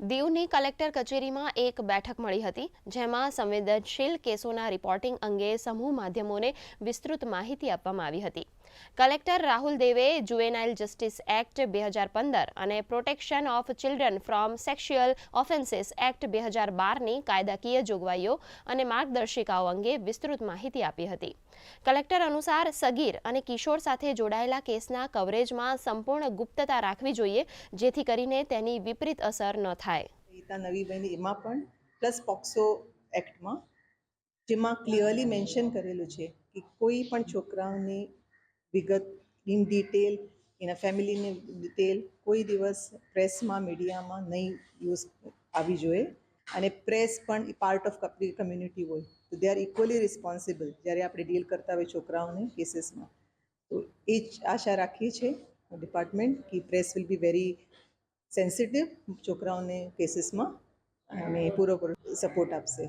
દીવની કલેક્ટર કચેરીમાં એક બેઠક મળી હતી, જેમાં સંવેદનશીલ કેસોના રિપોર્ટિંગ અંગે સમૂહ માધ્યમોને વિસ્તૃત માહિતી આપવામાં આવી હતી. કલેક્ટર રાહુલ દેવે જુવેનાઇલ જસ્ટિસ એક્ટ બે હજાર પંદર અને protection of children from sexual offences act બે હજાર બારની કાયદાકીય જોગવાઈઓ અને માર્ગદર્શિકાઓ અંગે વિસ્તૃત માહિતી આપી હતી. કલેક્ટર અનુસાર સગીર અને કિશોર સાથે જોડાયેલા કેસના કવરેજમાં સંપૂર્ણ ગુપ્તતા રાખવી જોઈએ, જેથી કરીને તેની વિપરીત અસર ન થાય. ગીતા નવી બની, એમાં પણ પ્લસ પોક્સો એક્ટમાં જેમાં ક્લિયરલી મેન્શન કરેલું છે કે કોઈ પણ છોકરાઓની વિગત ઇન ડિટેલ એના ફેમિલીની ડિટેલ કોઈ દિવસ પ્રેસમાં મીડિયામાં નહીં યુઝ આવી જોઈએ. અને પ્રેસ પણ પાર્ટ ઓફ કમ્યુનિટી હોય. તો દે આર ઇક્વલી રિસ્પોન્સિબલ જ્યારે આપણે ડીલ કરતા હોય છોકરાઓને કેસીસમાં તો એ જ આશા રાખીએ છીએ ડિપાર્ટમેન્ટ કે press will be very sensitive છોકરાઓને કેસીસમાં અને પૂરેપૂરો સપોર્ટ આપશે.